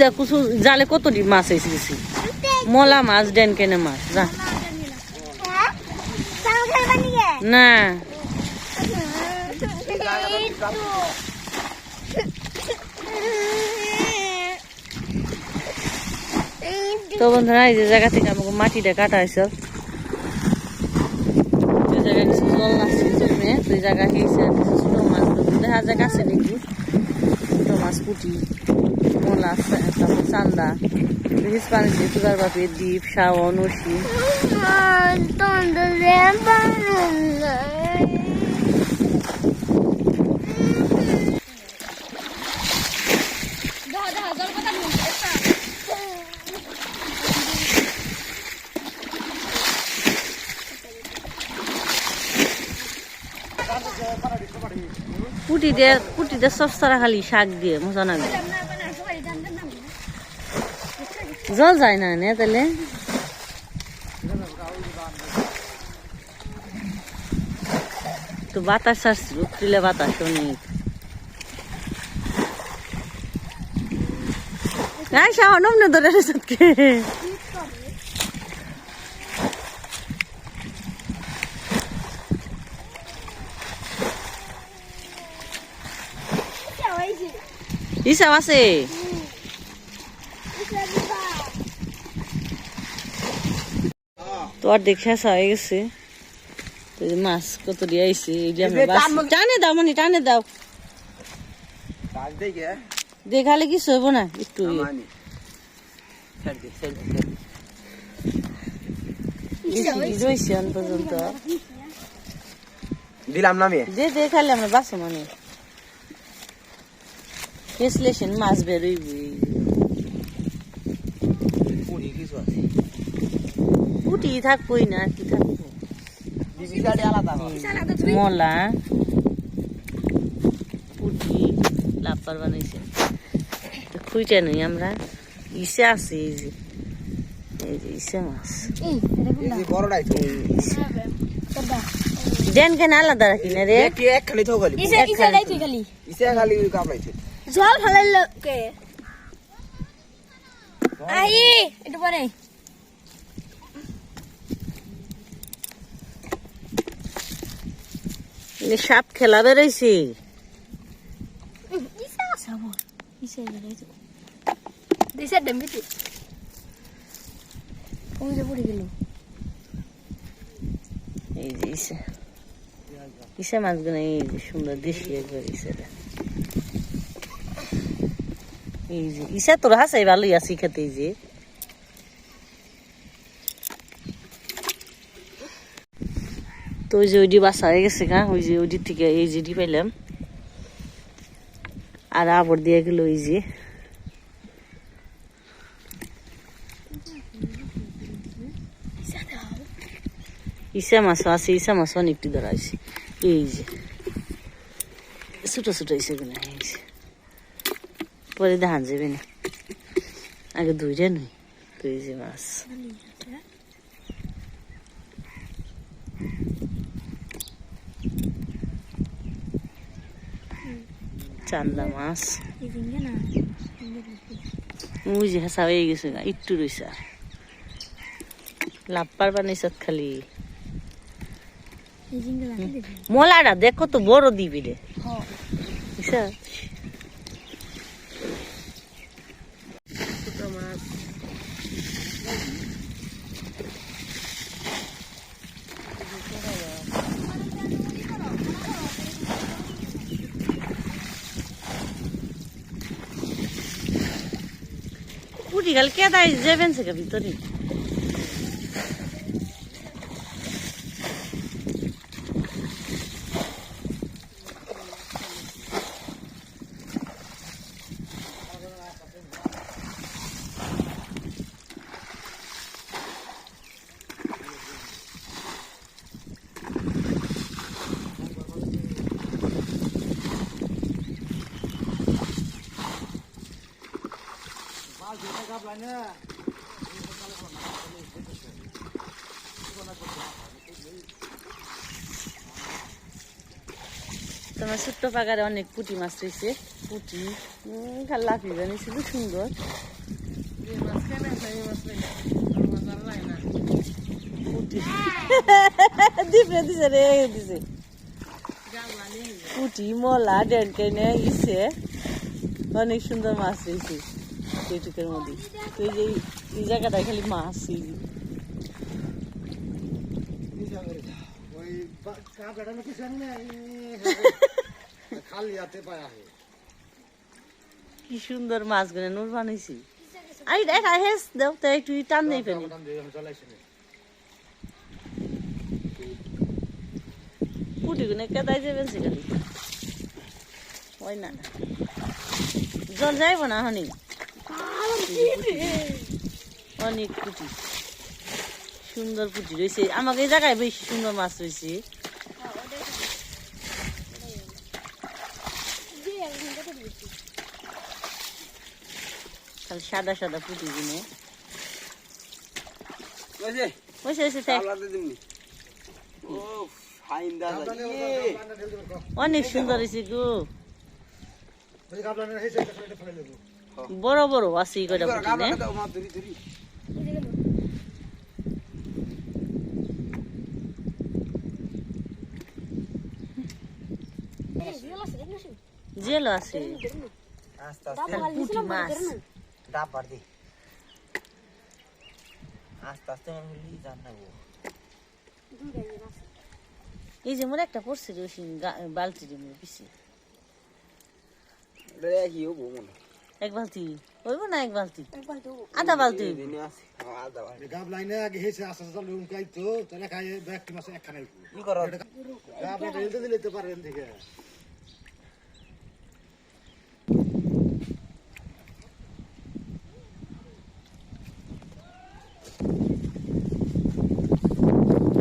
দেখ কুসু জালে কতটি মাছ এসে গেছি মলা মাছ ডেন কেনে মাছ, যা। না। তো বন্ধুরা, এই যে জায়গা থেকে আমাকে মাটিটা কাটা হয়েছে। যে জায়গায় কিছু জল আসছে জমে সেই জায়গা হয়েছে কিছু মাছ দেখা যায় গাছে নাকি। ছোট মাছ পুটি মোলা তারপর চান্দা হিসপানি তুগার বাপি দ্বীপ শাওন অসি পুটি দিয়ে পুটি দিয়ে সস্তারা খালি শাক দিয়ে মজা লাগে জল যায় না নে তাহলে? তো বাতাস আসছিল উঠলে বাতাস অনেক। নাই শাওন, অমনে ধরে রেসতকে হিসাব আছে তো আর দেখে আসা হয়ে গেছে। মাছ কত দিয়ে বাস- টানে দাও মানে টানে দাও। দেখালে কিছু হইব না একটু ইয়ে। বেশি কি রয়েছে এখন পর্যন্ত দিলাম নামে যে দেখালে আমরা বাসে মানে। ফেসলেশন মাছ বেরোইব পুটি থাকবোই না আর কি থাকব মলা পুটি লাপার বানাইছে তো খুঁজে নই আমরা ইসে আছে এই যে এই যে ইসে মাছ। দেন কেন আলাদা রাখি না রে একটি এক খালি তো খালি ইসে ইসে খালি কামড়াইছে জল ফেলার লোকে আই একটু পরে সাপ খেলা গেল। এই যে সুন্দর দেশি একবার এই যে ইসা তোর হাসাই ভালোই আছি খেতে যে তো ওই যে ওইটি বাসা হয়ে গেছে গা ওই যে ওইটি থেকে এই যেটি পাইলাম আর আবর দিয়ে গেল ওই যে ইসা মাছও আছে ইসা মাছও অনেকটি ধরা আছে এই যে ছোট ছোট ইসে গুলো এই যে পরে ধান যাবে না। আগে দুইটা নই এই যে মাছ। চান্দা মাছ। জিঙ্গে যে হেসা হয়ে গেছে গা, একটু আর লাপ্পার বানাইছত খালি। মলাটা দেখো তো বড় দিবি রে বুঝছা? ছোট মাছ পুরি গেল কে দাই যাবেন সে ভিতরে তোমার ছোট্ট পাগারে অনেক পুঁটি মাছ রয়েছে। পুঁটি উম, খালি লাফি বানিয়েছিল সুন্দর। পুঁটি। দিবে দিছে রে দিছে। পুঁটি মলা ডেনটেনে ইসে অনেক সুন্দর মাছ রয়েছে। সেইটুকের মধ্যে। তো এই যে এই জায়গাটায় খালি মাছ। ওই কাপড়টা নাকি সামনে খালি হাতে পায়া হে কি সুন্দর মাছগুলো নূর বানাইছি। আই দেখ আই হেস দেও তো একটু টান নেই পুটি গুনে কেদাই যাবেন সেখানে হয় না। জল যাইব না হনি? অনেক পুটি। সুন্দর পুটি রয়েছে। আমাকে এই জায়গায় বেশি সুন্দর মাছ রয়েছে। খালি সাদা সাদা পুটি বুঝলি বসে। বসে থাক। দাদা অনেক সুন্দর হয়েছে গো। বড় বড় আছে কটা পুটি নে। জেল আছে। আস্তে আস্তে। পুটি মাছ। ডাব পার দি আস্তে আস্তে হলি জান না গো এই যে মোর একটা পড়ছে যে ওই বালতি যে মোর পিছিয়ে রে কি হব মনে এক বালতি হইব না এক বালতি আধা বালতি গাব লাইনে আগে হেসে আস্তে আস্তে চালু উনকাই তো তাহলে খাই ব্যাগটি মাসে একখানে কি করো কাপড়টা হেলতে দিলে তো পারেন থেকে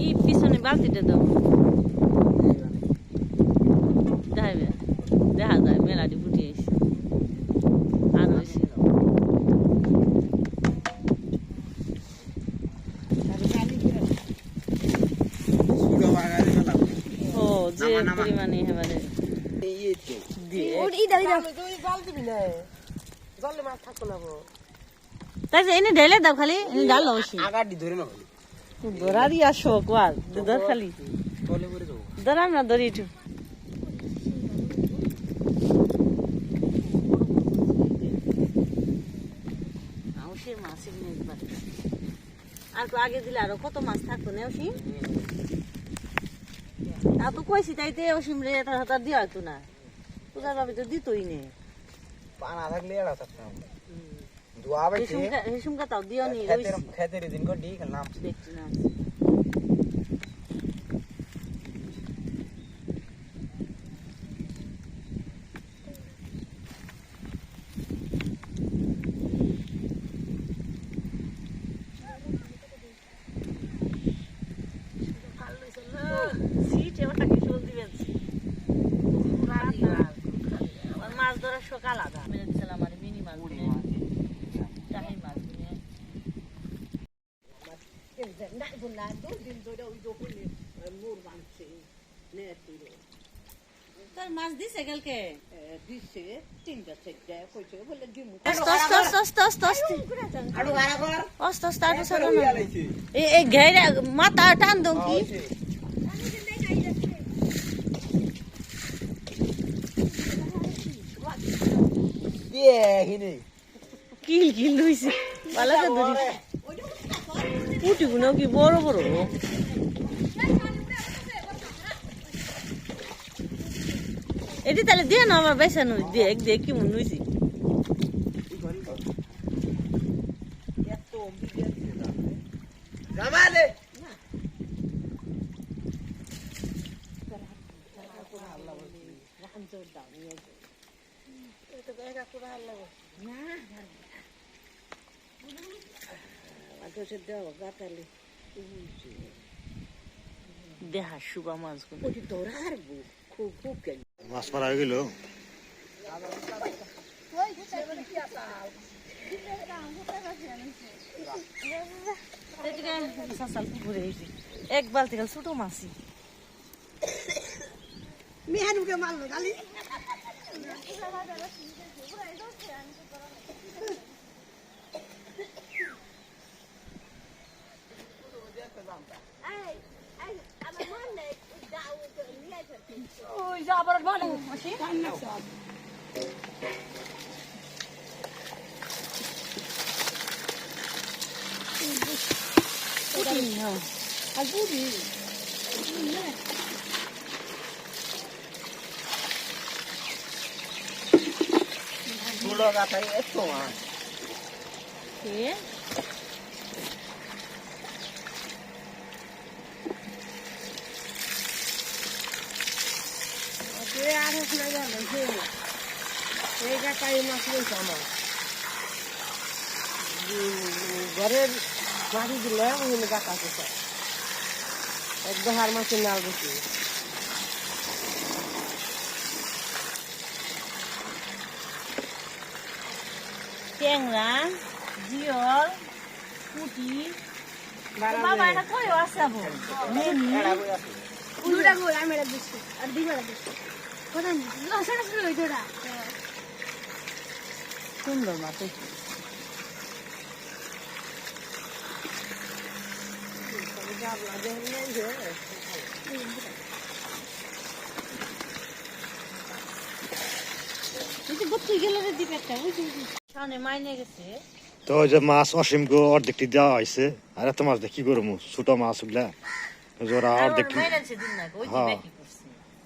এই পিছনে বালতিটা দাও দেখাবে দেখা যায় মেলাটি ফুটি আইছে আর সুড়ো ও যে। পরিমাণে এবারে তাই এনে ঢেলে দাও খালি এনে ডাল অবশ্যই আগাডি ধরে না হলি ধরা আসো কোয়াল ধর খালি। যাব। না ধরি একটু সে মাছ এখানে একবার আর তো আগে দিলে আরও কত মাছ থাকতো না অসীম? তা তো কইছি তাইতে অসীম রে এটা হাতার দিয়া হতো না। পূজার ভাবে তো দিতই নে। পানা থাকলে এড়া থাকতাম দুয়া বাইছে হেসুমকা তাও দিও নি খেতের খেতের দিন কো ডি খেলাম দেখছি না সিট এবার কি শোল দিবেন আমার মাছ ধরার শোক আলাদা মেরে দিয়েছিলাম আমার মিনি মাছ টাহি মাছ নিয়ে তোর মাছ দিছে কালকে? আস্তে আস্তে আস্তে আস্তে। আস্তে আড়ু ভাড়া কর। আস্তে আস্তে আস্তে সরো না এই এই ঘেরে মাথা টান দম কি? কিল কিল লইছে ভালো করে ধরি পুটি গুলো কি বড় বড়? এটি তাহলে দিয়ে না আমার বেসানো দেখ দেখ কি মনে হয়েছে জামালে। দেহা শুবা মাছগুলো মাছ মারা হয়ে গেল এক বালতি কাল ছোট মাছি মেহানুকে মারলো খালি ওই যে আবার বলে মাসি আর বুড়ি চুলো গাথাই একটু মাছ কে সে আর হোক না গেল সে এই কাকাই মাছ রয়েছে আমার ঘরের মাটি দিলে ওখানে কাকা আছে এক দেহার মাছের নাল বেশি ট্যাংরা জিয়ল পুটি বাবা এটা কই আছে। আবো মেনি দুটা গোল আমি এটা দিচ্ছি। আর দিবা দিচ্ছি সুন্দর মাছ যে তো মাছ অসীমকে অর্ধেকটি দেওয়া হয়েছে। আর এত মাছ কি করব? ছোট মাছ ওগুলা। ওই যে ওরা অর্ধেক মাইনেছে দিন না ওই হ্যাঁ।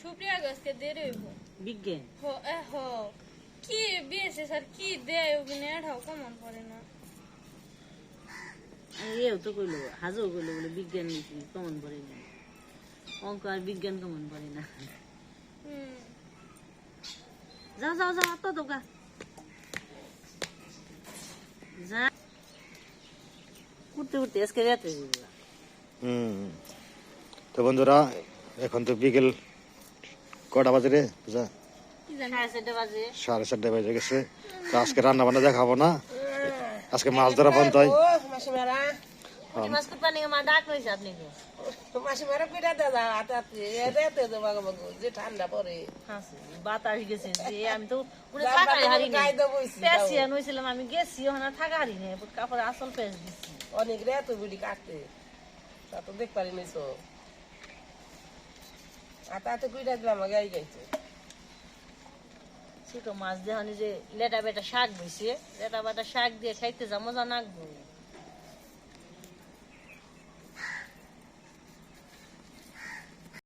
সুপ্রিয়া গাছকে দিয়ে রইব। বিজ্ঞান। হো কি বিয়েছে স্যার? কি দেয় ওখানে এটাও কমন পড়ে না। এও তো কইলো হাজও কইলো বলে বিজ্ঞান লিখি কমন পড়ে না। অঙ্ক আর বিজ্ঞান কমন পড়ে না। যাও যাও যাও তো গা যা। উঠতে উঠতে আজকে রাতে হুম। তো বন্ধুরা এখন তো বিকেল কটা বাজে রে বুঝা সাড়ে চারটে বাজে গেছে। তো আজকে রান্না বান্না দেখাবো না। আজকে মাছ ধরা বন্ধ হয়। আমি গেছি থাকা হারি কাপড়ে আসল পেঁচ দিচ্ছি অনেক রে তো বিড়ি কাটতে। তা তো দেখ পারি নাই তো। আর তাতে কুইটা দিলাম গাই গাইছে ছোট মাছ দেখানি যে লেটা বেটা শাক বইছে, লেটা বেটা শাক দিয়ে খাইতে যা, মজা নাকবো